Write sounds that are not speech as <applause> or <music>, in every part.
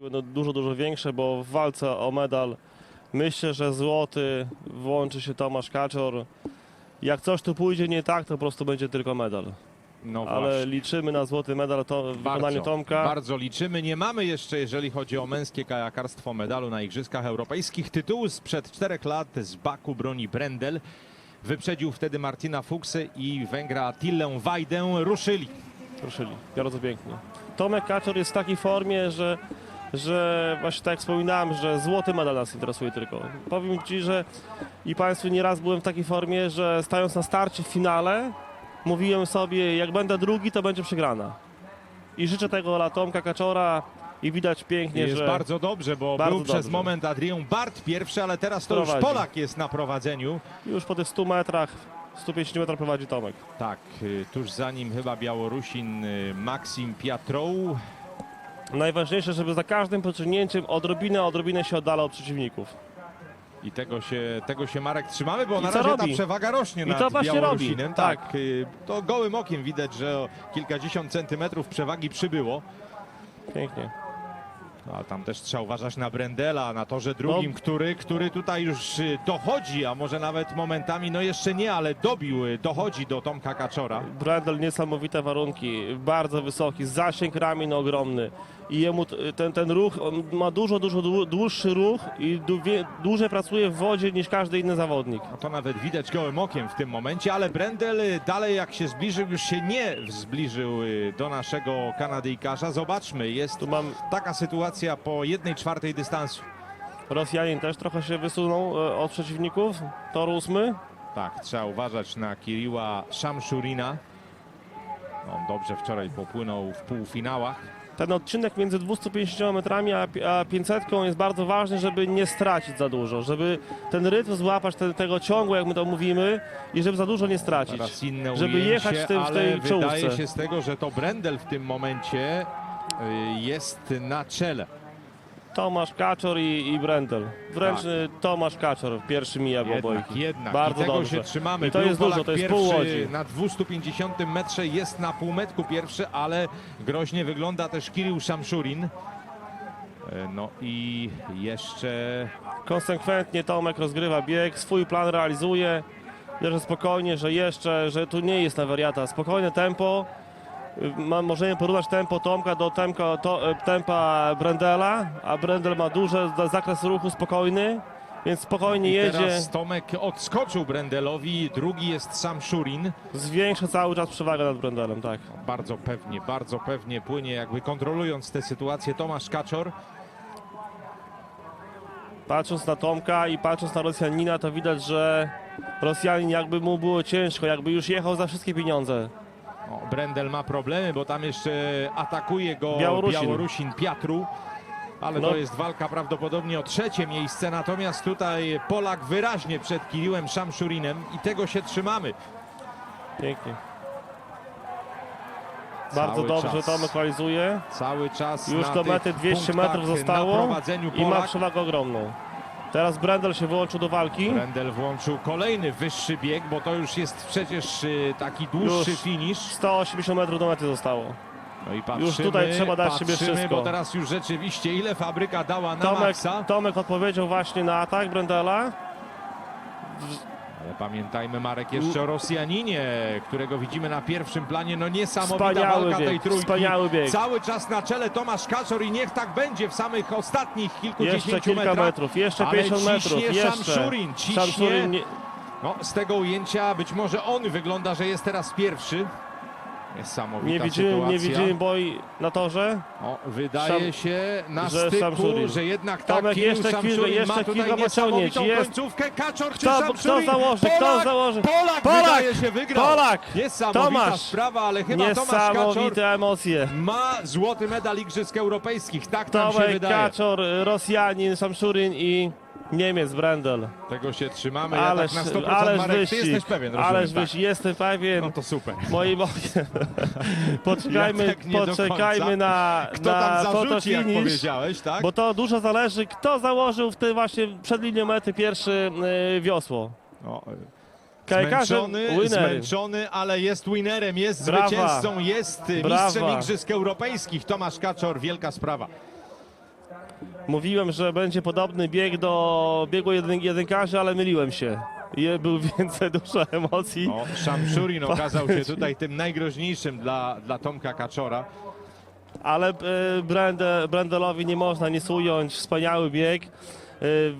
Będą dużo, dużo większe, bo w walce o medal myślę, że złoty włączy się Tomasz Kaczor. Jak coś tu pójdzie nie tak, to po prostu będzie tylko medal. No Ale właśnie. liczymy na złoty medal to w wykonaniu Tomka. bardzo liczymy. Nie mamy jeszcze, jeżeli chodzi o męskie kajakarstwo, medalu na Igrzyskach Europejskich. Tytułu sprzed czterech lat z Baku broni Brendel. Wyprzedził wtedy Martina Fuchsy i Węgra Tillę Wajdę. Ruszyli. Ruszyli. Bardzo pięknie. Tomek Kaczor jest w takiej formie, że, że właśnie tak jak wspominałem, że złoty medal nas interesuje tylko. Powiem Ci, że i Państwu nieraz byłem w takiej formie, że stając na starcie w finale, mówiłem sobie, jak będę drugi, to będzie przegrana. I życzę tego dla Tomka Kaczora i widać pięknie, Jest że bardzo dobrze, bo Bardzo był przez dobrze. moment Adrien Bart pierwszy, ale teraz to już Prowadzi. Polak jest na prowadzeniu. już po tych 100 metrach, 150 metrach prowadzi Tomek. Tak, y, tuż za nim chyba Białorusin y, Maksim Piatrow. Najważniejsze, żeby za każdym pociągnięciem odrobinę, odrobinę się oddala od przeciwników. I tego się, tego się Marek trzymamy, bo I na co razie robi? ta przewaga rośnie I nad to właśnie Białorusinem. robi, Tak, tak. y, to gołym okiem widać, że o kilkadziesiąt centymetrów przewagi przybyło. Pięknie. A tam też trzeba uważać na Brendela, na torze drugim, No. który, który tutaj już y, dochodzi, a może nawet momentami, no jeszcze nie, ale dobił, y, dochodzi do Tomka Kaczora. Brandel niesamowite warunki, bardzo wysoki, zasięg ramion ogromny i jemu t- ten, ten ruch, on ma dużo, dużo dłu- dłuższy ruch i wie- dłużej pracuje w wodzie niż każdy inny zawodnik. No to nawet widać gołym okiem w tym momencie, ale Brendel y, dalej jak się zbliżył, już się nie zbliżył y, do naszego Kanadyjkarza. Zobaczmy, jest Tu mam, taka sytuacja po jednej czwartej dystansu. Rosjanin też trochę się wysunął e, od przeciwników, tor ósmy. Tak, trzeba uważać na Kiriła Szamszurina. On dobrze wczoraj popłynął w półfinałach. Ten odcinek między 250 metrami a, pi- a 500 jest bardzo ważny, żeby nie stracić za dużo, żeby ten rytm złapać te, tego ciągu, jak my to mówimy, i żeby za dużo nie stracić. Teraz inne Żeby ujęcie, jechać w tym- w ale tej wydaje czołówce. się z tego, że to Brendel w tym momencie jest na czele. Tomasz Kaczor i, i Brendel. Wręcz Tak. y, Tomasz Kaczor pierwszy mija w Jednak, obojki. jednak. Bardzo I tego dobrze. się trzymamy. I to Był jest Polak dużo, to jest pół łodzi. Na 250 metrze jest na półmetku pierwszy, ale groźnie wygląda też Kirill Szamszurin. E, No i jeszcze Konsekwentnie Tomek rozgrywa bieg, swój plan realizuje. Bierze spokojnie, że jeszcze, że tu nie jest na wariata. Spokojne tempo. Ma, możemy porównać tempo Tomka do temka, to, e, tempa Brendela, a Brendel ma duży za- zakres ruchu spokojny, więc spokojnie i jedzie, teraz Tomek odskoczył Brendelowi, drugi jest sam Szurin. zwiększa cały czas przewagę nad Brendelem, tak. Bardzo pewnie, bardzo pewnie płynie, jakby kontrolując tę sytuację Tomasz Kaczor. Patrząc na Tomka i patrząc na Rosjanina, to widać, że Rosjanin jakby mu było ciężko, jakby już jechał za wszystkie pieniądze. O, Brendel ma problemy, bo tam jeszcze atakuje go Białorusin. Białorusin, Piatru. Ale No. to jest walka prawdopodobnie o trzecie miejsce, natomiast tutaj Polak wyraźnie przed Kiriłem Szamszurinem i tego się trzymamy. Pięknie. Bardzo Cały dobrze czas. Tomek realizuje. Cały czas Już do mety 200 punktach metrów zostało i ma przewagę ogromną. Teraz Brendel się wyłączył do walki. Brendel włączył kolejny wyższy bieg, bo to już jest przecież y, taki dłuższy Już. finisz. 180 metrów do mety zostało. No i patrzymy, Już tutaj trzeba dać siebie patrzymy, wszystko. bo teraz już rzeczywiście ile fabryka dała na Tomek, maksa. Tomek odpowiedział właśnie na atak Brendela. Ale pamiętajmy Marek jeszcze o Rosjaninie, którego widzimy na pierwszym planie. No niesamowita Wspaniały walka tej bieg, trójki. wspaniały bieg. Cały czas na czele Tomasz Kaczor i niech tak będzie w samych ostatnich kilkudziesięciu Jeszcze kilka metrach. metrów, jeszcze Ale 50 metrów, ciśnie jeszcze. Szamszurin, ciśnie. Szamszurin nie, No, z tego ujęcia być może on wygląda, że jest teraz pierwszy. Niesamowita nie widzimy, sytuacja. nie widzimy boi na torze. O, wydaje Szam- się na że styku, że jednak tak Tomek, Kirill jeszcze kilka- jeszcze pociągnięć. niesamowitą Jest. końcówkę. Kaczor czy Kto, kto założy, Polak, kto założy? Polak, Polak! wydaje się wygrał. Polak! Niesamowita Tomasz! sprawa, ale chyba Tomasz Kaczor emocje. ma złoty medal Igrzysk Europejskich. Tak nam się Tomek wydaje. Kaczor, Rosjanin, Szamszurin i Niemiec Brendel. Tego się trzymamy. Ależ, ja tak na 100% ależ Marek, ty wyścig, jesteś pewien, rozumiem, ależ tak? wyścig, jestem pewien. No to super. Moi boje. <laughs> Poczekajmy, Ja tak nie do poczekajmy końca. na, Kto na tam zarzuci, jak finish, powiedziałeś, tak? bo to dużo zależy, kto założył w tym właśnie przed linią mety pierwszy y, wiosło. No, Kajkarzem Zmęczony, winner. zmęczony, ale jest winerem, jest Brawa. zwycięzcą, jest Brawa. mistrzem Igrzysk Europejskich. Tomasz Kaczor, wielka sprawa. Mówiłem, że będzie podobny bieg do biegu jeden, jedynkarzy, ale myliłem się. Je, był <laughs> więcej dużo emocji. O, Szamszurin <laughs> okazał się tutaj tym najgroźniejszym dla, dla Tomka Kaczora. Ale e, Brende, Brendelowi nie można nic ująć. Wspaniały bieg. E,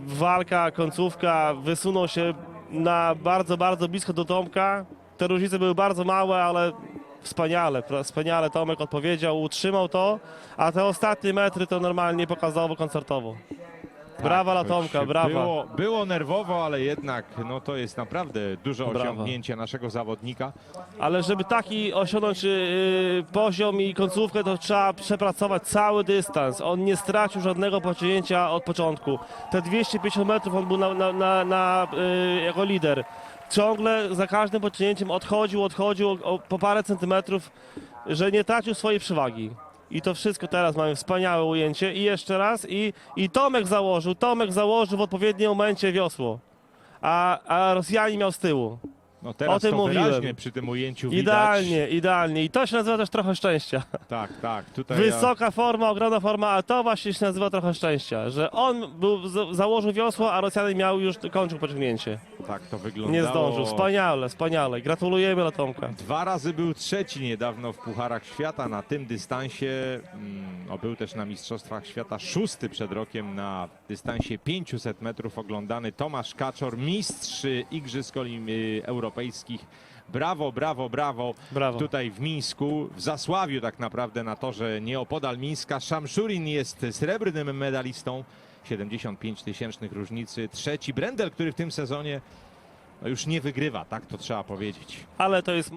walka, końcówka, wysunął się na bardzo, bardzo blisko do Tomka. Te różnice były bardzo małe, ale wspaniale, wspaniale Tomek odpowiedział, utrzymał to, a te ostatnie metry to normalnie pokazało koncertowo. Brawa dla Tak, Tomka, się brawa. Było, było nerwowo, ale jednak no, to jest naprawdę duże Brawa. osiągnięcie naszego zawodnika. Ale żeby taki osiągnąć yy, poziom i końcówkę, to trzeba przepracować cały dystans. On nie stracił żadnego pociągnięcia od początku. Te 250 metrów on był na, na, na, na, yy, jako lider. Ciągle za każdym pociągnięciem odchodził, odchodził o, o, po parę centymetrów, że nie tracił swojej przewagi. I to wszystko teraz mamy wspaniałe ujęcie. I jeszcze raz, i, i Tomek założył, Tomek założył w odpowiednim momencie wiosło. A, a Rosjanin miał z tyłu. No teraz O tym to mówiłem. przy tym ujęciu widać. Idealnie, idealnie. I to się nazywa też trochę szczęścia. Tak, tak. Tutaj ja, Wysoka forma, ogromna forma, a to właśnie się nazywa trochę szczęścia, że on był, założył wiosło, a Rosjanin miał już kończył pociągnięcie. Tak to wyglądało. Nie zdążył. Wspaniale, wspaniale. Gratulujemy dla Tomka. Dwa razy był trzeci niedawno w Pucharach Świata na tym dystansie. Mm, No, był też na Mistrzostwach Świata szósty przed rokiem na dystansie 500 metrów oglądany Tomasz Kaczor, mistrz Igrzysk y, Europejskich. Brawo, brawo, brawo. Brawo. Tutaj w Mińsku, w Zasławiu tak naprawdę na torze nieopodal Mińska. Szamszurin jest srebrnym medalistą. 75 tysięcznych różnicy. Trzeci Brendel, który w tym sezonie no już nie wygrywa, tak to trzeba powiedzieć. Ale to jest